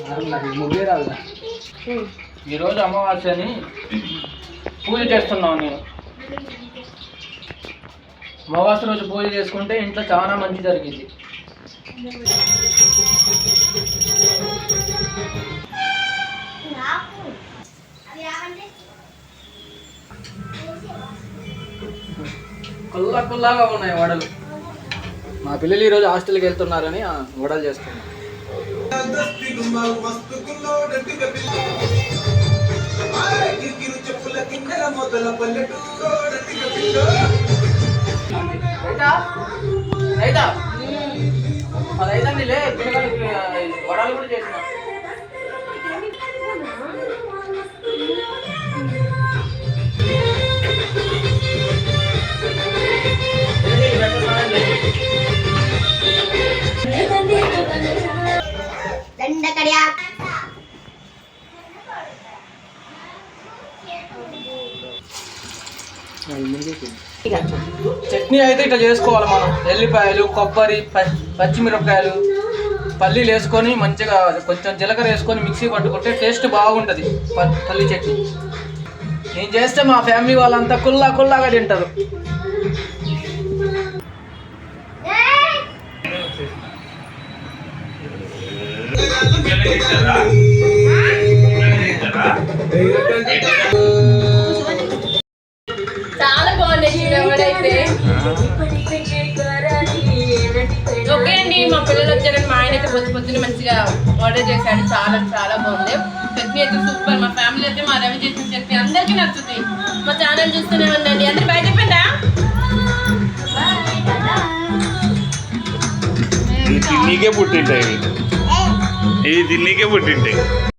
ముగ్గే రాదు ఈరోజు అమావాస్యని పూజ చేస్తున్నావు నేను అమావాస్య రోజు పూజ చేసుకుంటే ఇంట్లో చాలా మంచి జరిగింది. కుల్లా కుల్లాగా ఉన్నాయి వడలు. మా పిల్లలు ఈరోజు హాస్టల్కి వెళ్తున్నారని వడలు ఆ వడలు చేస్తున్నాం రైతా? రైతా? అది అయితండి లే పిల్లగానికి ఆ, వడలు కూడా చేసినా. చట్నీ అయితే ఇట్లా చేసుకోవాలి మనం. ఎల్లిపాయలు కొబ్బరి పచ్చిమిరపకాయలు పల్లీలు వేసుకొని మంచిగా కొంచెం జీలకర్ర వేసుకొని మిక్సీ పట్టుకుంటే టేస్ట్ బాగుంటుంది. ప- పల్లి చట్నీ. నేను చేస్తే మా ఫ్యామిలీ వాళ్ళంతా కుల్లా కుల్లాగా తింటారు. ఓకే అండి మా పిల్లలు వచ్చారని మా ఆయన అయితే పొద్దు పొద్దున మంచిగా ఆర్డర్ చేశాడు. చాలా చాలా బాగుంది. చట్నీ అయితే సూపర్ మా ఫ్యామిలీ అయితే మా రవి చేసిన చట్నీ అందరికీ నచ్చుతుంది మా ఛానల్ చూస్తూనే ఉండండి. అందరు బయట చెప్పండా ఇది తిన్నీకే పుట్టింటాయి. ఇది తిన్నీకే పుట్టింటాయి.